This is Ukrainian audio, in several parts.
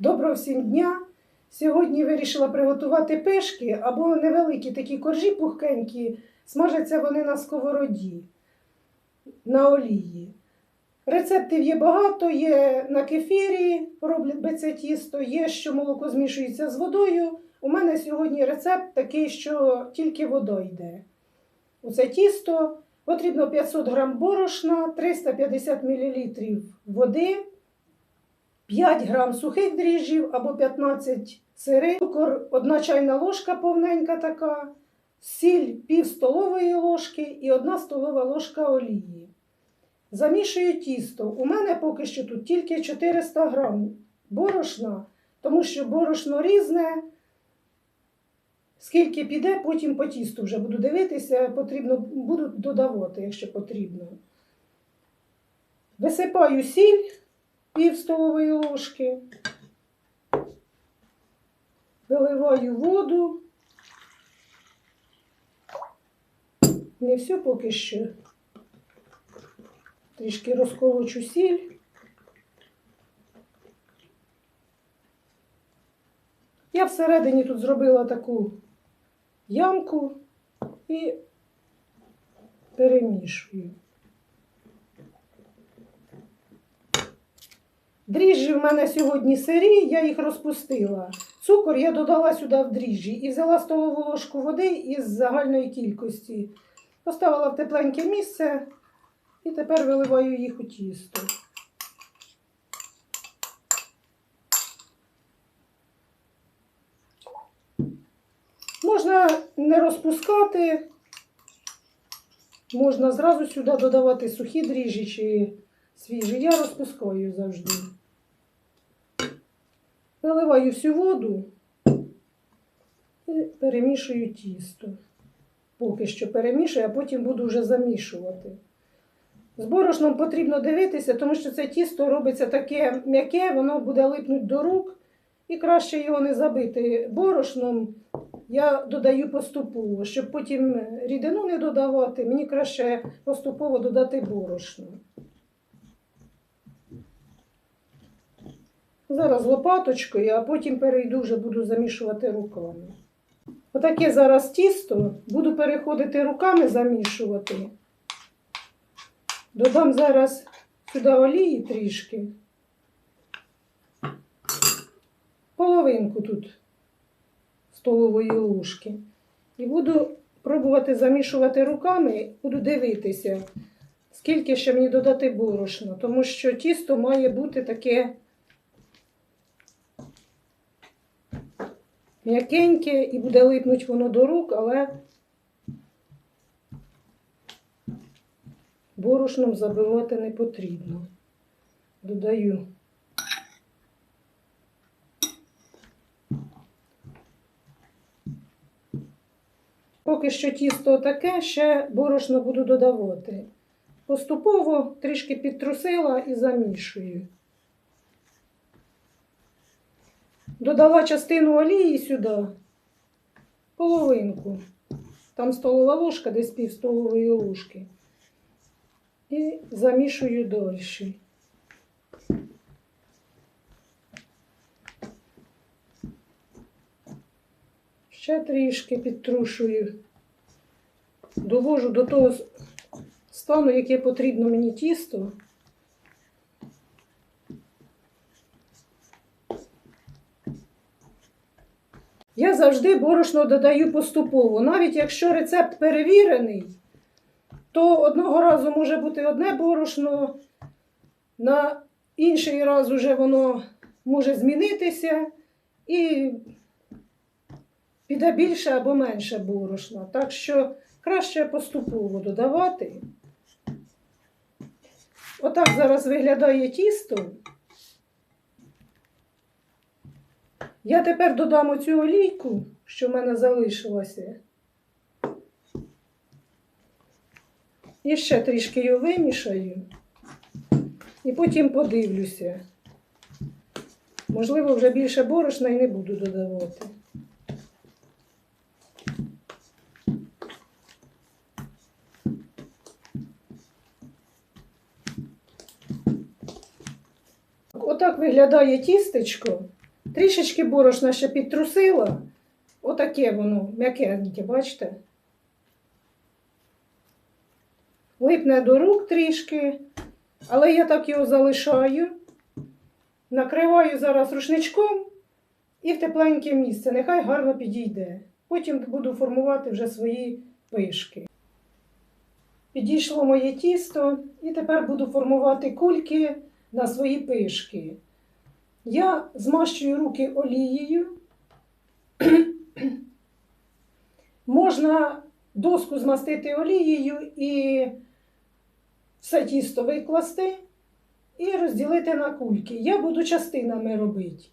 Доброго всім дня! Сьогодні вирішила приготувати пишки або невеликі такі коржі пухкенькі, смажаться вони на сковороді, на олії. Рецептів є багато, є на кефірі, роблять це тісто, є, що молоко змішується з водою. У мене сьогодні рецепт такий, що тільки водою йде. У це тісто потрібно 500 г борошна, 350 мл води. 5 грам сухих дріжджів або 15 сири, цукор, 1 чайна ложка повненька така, сіль пів столової ложки і 1 столова ложка олії. Замішую тісто. У мене поки що тут тільки 400 грам борошна, тому що борошно різне. Скільки піде, потім по тісту вже буду дивитися, потрібно, буду додавати, якщо потрібно. Висипаю сіль пів столової ложки. Виливаю воду. Не все поки що. Трішки розколочу сіль. Я всередині тут зробила таку ямку і перемішую. Дріжджі в мене сьогодні сирі, я їх розпустила. Цукор я додала сюди в дріжджі і взяла столову ложку води із загальної кількості. Поставила в тепленьке місце і тепер виливаю їх у тісто. Можна не розпускати, можна зразу сюди додавати сухі дріжджі чи свіжі. Я розпускаю завжди. Виливаю всю воду і перемішую тісто. Поки що перемішую, а потім буду вже замішувати. З борошном потрібно дивитися, тому що це тісто робиться таке м'яке, воно буде липнути до рук, і краще його не забити борошном. Я додаю поступово, щоб потім рідину не додавати, мені краще поступово додати борошно. Зараз лопаточкою, а потім перейду вже буду замішувати руками. Отаке зараз тісто буду переходити руками замішувати. Додам зараз сюди олії трішки. Половинку тут столової ложки. І буду пробувати замішувати руками, буду дивитися, скільки ще мені додати борошна, тому що тісто має бути таке м'якеньке і буде липнуть воно до рук, але борошном забивати не потрібно. Додаю. Поки що тісто таке, ще борошно буду додавати. Поступово трішки підтрусила і замішую. Додала частину олії сюди, половинку. Там столова ложка, десь пів столової ложки. І замішую далі. Ще трішки підтрушую. Довожу до того стану, яке потрібно мені тісто. Я завжди борошно додаю поступово. Навіть якщо рецепт перевірений, то одного разу може бути одне борошно, на інший раз вже воно може змінитися і піде більше або менше борошна. Так що краще поступово додавати. Отак зараз виглядає тісто. Я тепер додам оцю олійку, що в мене залишилася. І ще трішки його вимішаю. І потім подивлюся. Можливо, вже більше борошна і не буду додавати. Отак виглядає тістечко. Трішечки борошна ще підтрусила. Отаке воно, м'якеньке, бачите? Липне до рук трішки, але я так його залишаю. Накриваю зараз рушничком і в тепленьке місце. Нехай гарно підійде. Потім буду формувати вже свої пишки. Підійшло моє тісто, і тепер буду формувати кульки на свої пишки. Я змащую руки олією. Можна доску змастити олією і все тісто викласти і розділити на кульки. Я буду частинами робити.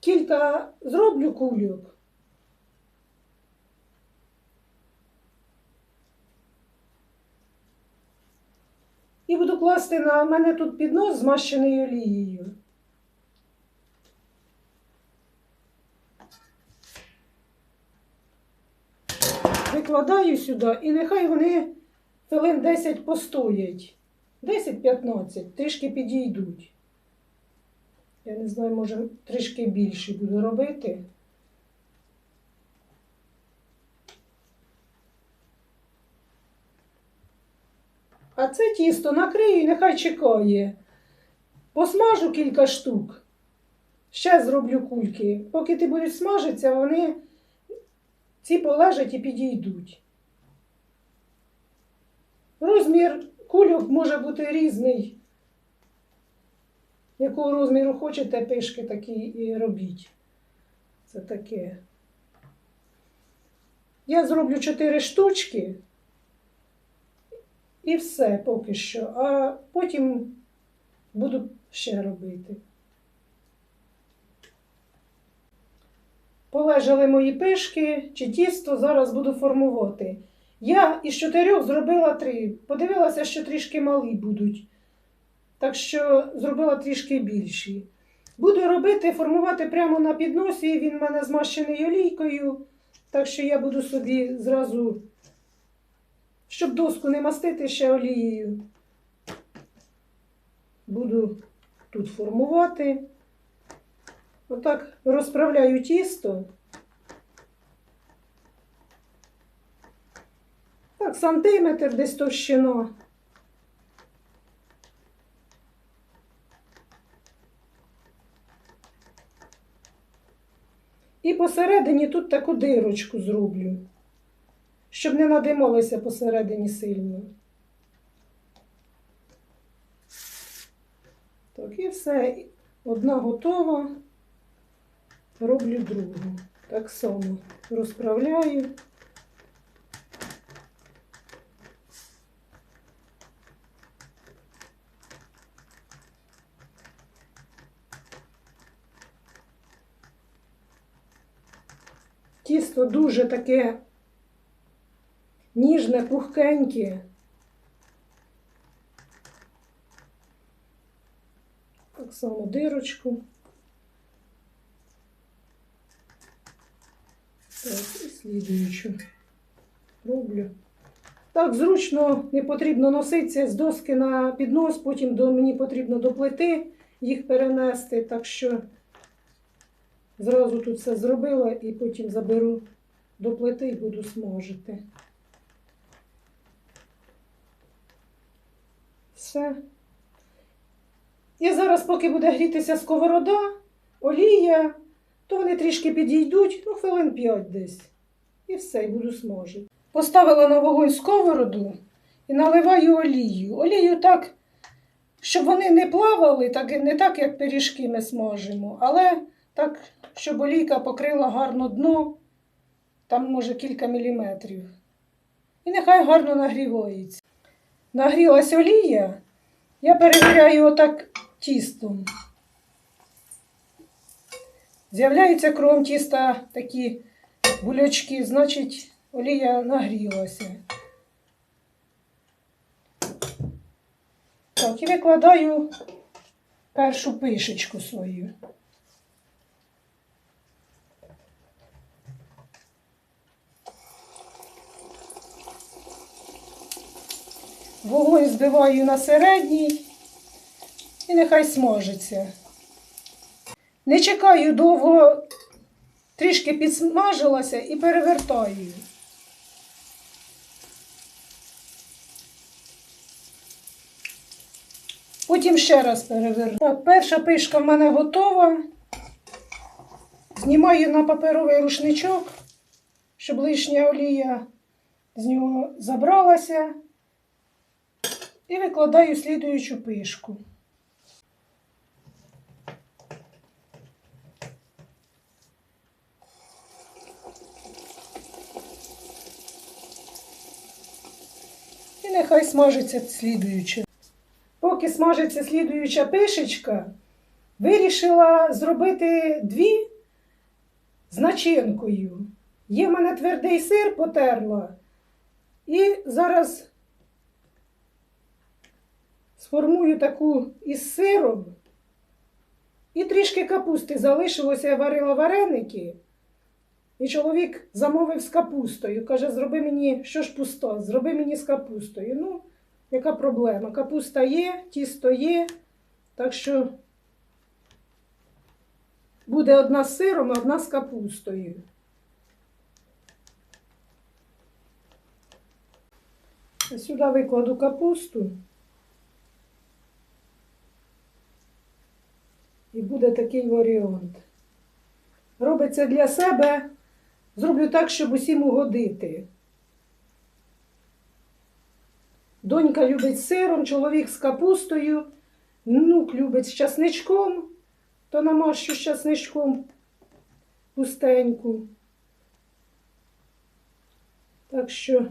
Кілька зроблю кульок. І буду класти на мене тут піднос змащений олією. Викладаю сюди і нехай вони хвилин 10 постоять. 10-15, трішки підійдуть. Я не знаю, може трішки більше буду робити. А це тісто накрию і нехай чекає. Посмажу кілька штук. Ще зроблю кульки. Поки ти будеш смажитися, вони ці полежать і підійдуть. Розмір кульок може бути різний. Якого розміру хочете пишки, такі і робіть. Це таке. Я зроблю 4 штучки. І все поки що. А потім буду ще робити. Полежали мої пишки чи тісто, зараз буду формувати. Я із чотирьох зробила три. Подивилася, що трішки малі будуть. Так що зробила трішки більші. Буду робити, формувати прямо на підносі. Він в мене змащений олійкою. Так що я буду собі зразу, щоб доску не мастити ще олією. Буду тут формувати. Отак розправляю тісто. Так, сантиметр десь товщина. І посередині тут таку дирочку зроблю, щоб не надималося посередині сильно. Так, і все. Одна готова, роблю другу. Так само розправляю. Тісто дуже таке ніжне, пухкеньке. Так само дирочку. Так, і слідуючу роблю. Так, зручно не потрібно носитися з доски на піднос, потім до, мені потрібно до плити їх перенести, так що зразу тут все зробила і потім заберу до плити і буду смажити. Все. І зараз, поки буде грітися сковорода, олія, то вони трішки підійдуть, ну, хвилин 5 десь. І все, і буду смажити. Поставила на вогонь сковороду і наливаю олію. Олію так, щоб вони не плавали, так, не так, як пиріжки ми смажимо, але так, щоб олійка покрила гарно дно, там може кілька міліметрів. І нехай гарно нагрівається. Нагрілась олія, я перевіряю отак тістом. З'являються кром тіста такі булячки, значить олія нагрілася. Так, і викладаю першу пишечку свою. Вогонь збиваю на середній і нехай смажиться. Не чекаю довго, трішки підсмажилася і перевертаю. її. Потім ще раз переверну. Так, перша пишка в мене готова. Знімаю на паперовий рушничок, щоб лишня олія з нього забралася. І викладаю слідуючу пишку. І нехай смажиться слідуюча. Поки смажиться слідуюча пишечка, вирішила зробити дві з начинкою. Є в мене твердий сир потерла. І зараз сформую таку із сиром. І трішки капусти залишилося, я варила вареники. І чоловік замовив з капустою. Каже, зроби мені, що ж пусто, зроби мені з капустою. Ну, яка проблема? Капуста є, тісто є, так що буде одна з сиром, а одна з капустою. А Сюди викладу капусту. І буде такий варіант. Робиться для себе. Зроблю так, щоб усім угодити. Донька любить з сиром, чоловік з капустою, внук любить з часничком, то намащу з часничком пустеньку. Так що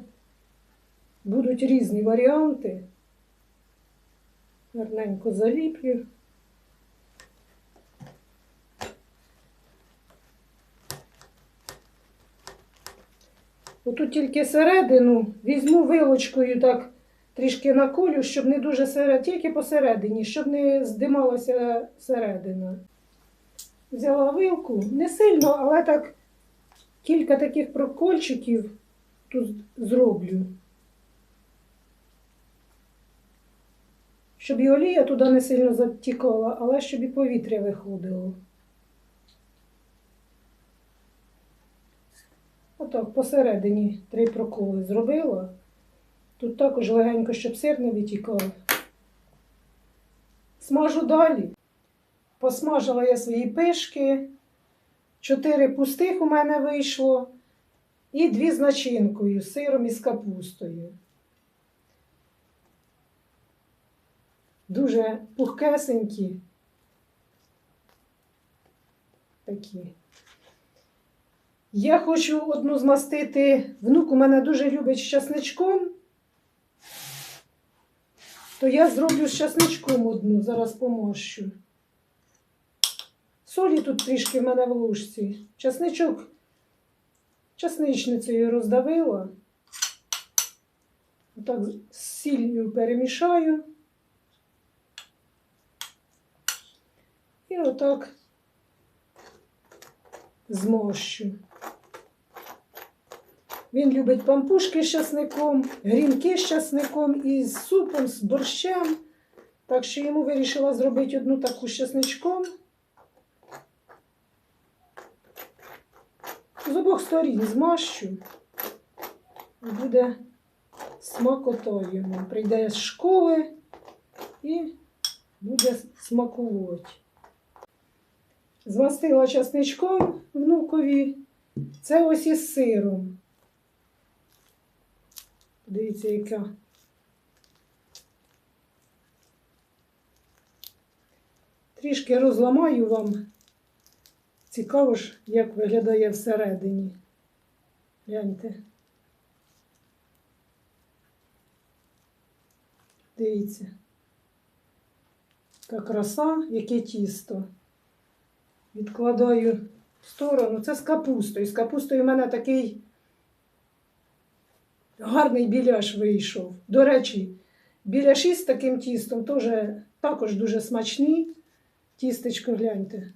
будуть різні варіанти. Гарненько заліплю. Отут тільки середину візьму вилочкою так трішки наколю, щоб не дуже серед, тільки посередині, щоб не здималася середина. Взяла вилку, не сильно, але так кілька таких прокольчиків тут зроблю. Щоб і олія туди не сильно затікала, але щоб і повітря виходило. Отак, посередині три проколи зробила. Тут також легенько, щоб сир не витікав. Смажу далі. Посмажила я свої пишки. Чотири пустих у мене вийшло. І дві з начинкою, сиром і з капустою. Дуже пухкесенькі. Такі. Я хочу одну змастити. Внук у мене дуже любить з часничком. То я зроблю з часничком одну, зараз помощу. Солі тут трішки в мене в ложці. Часничок часничницею роздавила. Отак з сіллю перемішаю. І отак змощу. Він любить пампушки з часником, грінки з часником і з супом, з борщем. Так що йому вирішила зробити одну таку з часничком. З обох сторін змащу. Буде смакотою йому. Прийде з школи і буде смакувати. Змастила часничком внукові. Це ось із сиром. Дивіться, яка. Трішки розламаю вам. Цікаво ж, як виглядає всередині. Гляньте. Дивіться. Така краса, яке тісто. Відкладаю в сторону. Це з капустою. З капустою в мене такий гарний біляш вийшов. До речі, біляші з таким тістом теж також дуже смачні. Тістечко гляньте.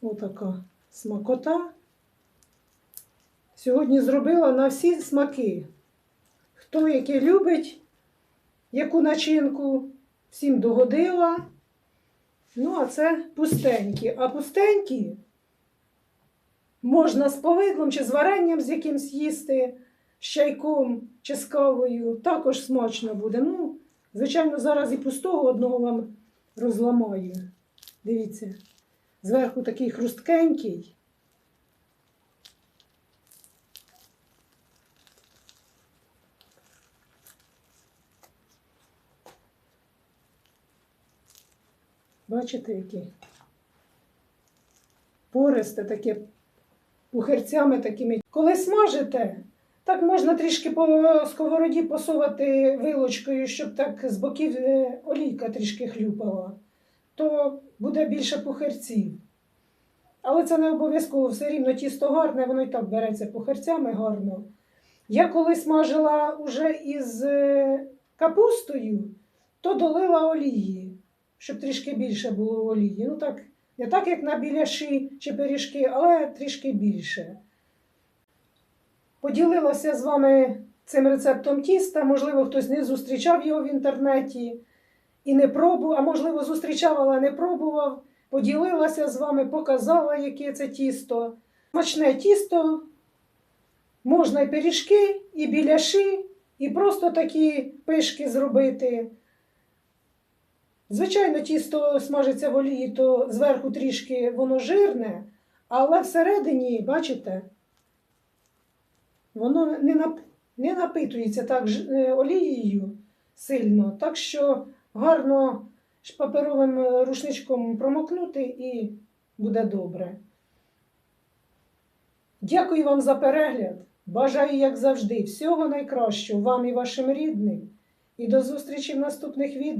Отака смакота. Сьогодні зробила на всі смаки. Хто яке любить, яку начинку, всім догодила. Ну, а це пустенькі. А пустенькі можна з повидлом чи з варенням з якимсь їсти, з чайком чи з кавою. Також смачно буде. Ну, звичайно, зараз і пустого одного вам розламаю. Дивіться, зверху такий хрусткенький. Бачите, який? Пористе таке пухирцями такими. Коли смажите, так можна трішки по сковороді посувати вилочкою, щоб так з боків е, олійка трішки хлюпала, то буде більше пухирців. Але це не обов'язково, все рівно тісто гарне, воно і так береться пухирцями гарно. Я коли смажила уже із е, капустою, то долила олії, щоб трішки більше було олії. Ну так, не так, як на біляші чи пиріжки, але трішки більше. Поділилася з вами цим рецептом тіста. Можливо, хтось не зустрічав його в інтернеті і не пробував, а можливо, зустрічав, але не пробував. Поділилася з вами, показала, яке це тісто. Смачне тісто, можна і пиріжки, і біляші, і просто такі пишки зробити. Звичайно, тісто смажиться в олії, то зверху трішки воно жирне, але всередині, бачите, воно не, нап... не напитується так ж- е, олією сильно. Так що гарно паперовим рушничком промокнути і буде добре. Дякую вам за перегляд. Бажаю, як завжди, всього найкращого вам і вашим рідним. І до зустрічі в наступних відео.